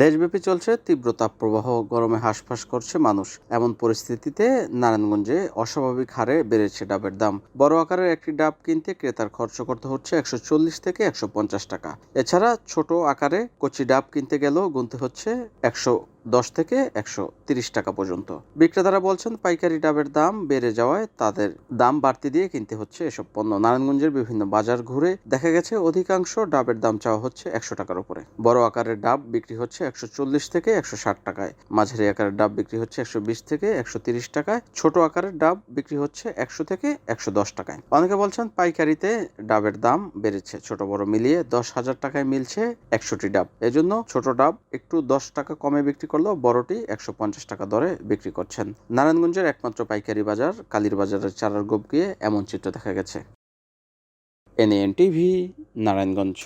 দেশব্যাপী চলছে তীব্র তাপপ্রবাহ গরমে হাঁসফাঁস করছে মানুষ। এমন পরিস্থিতিতে নারায়ণগঞ্জে অস্বাভাবিক হারে বেড়েছে ডাবের দাম। বড় আকারের একটি ডাব কিনতে ক্রেতার খরচ করতে হচ্ছে একশো চল্লিশ থেকে একশো পঞ্চাশ টাকা। এছাড়া ছোট আকারে কচি ডাব কিনতে গেলেও গুনতে হচ্ছে একশো দশ থেকে একশো টাকা পর্যন্ত। বিক্রেতারা বলছেন, পাইকারি ডাবের দাম বেড়ে যাওয়ায় তাদের দাম বাড়তি দিয়ে কিনতে হচ্ছে এসব পণ্য। নারায়ণগঞ্জের বিভিন্ন বাজার ঘুরে দেখা গেছে, অধিকাংশ ডাবের দাম চাওয়া হচ্ছে একশো টাকার উপরে। বড় আকারের ডাব বিক্রি হচ্ছে একশো চল্লিশ থেকে একশো ষাট টাকায়। মাঝারি আকারের ডাব বিক্রি হচ্ছে একশো বিশ থেকে একশো টাকায়। ছোট আকারের ডাব বিক্রি হচ্ছে একশো থেকে একশো দশ টাকায়। অনেকে বলছেন, পাইকারিতে ডাবের দাম বেড়েছে। ছোট বড় মিলিয়ে দশ হাজার টাকায় মিলছে একশোটি ডাব। এজন্য ছোট ডাব একটু দশ টাকা কমে বিক্রি করলেও বড়টি একশো পঞ্চাশ টাকা দরে বিক্রি করছেন। নারায়ণগঞ্জের একমাত্র পাইকারি বাজার, কালীর বাজারের চারার গোপ গিয়ে এমন চিত্র দেখা গেছে। NN TV, Narayanganj.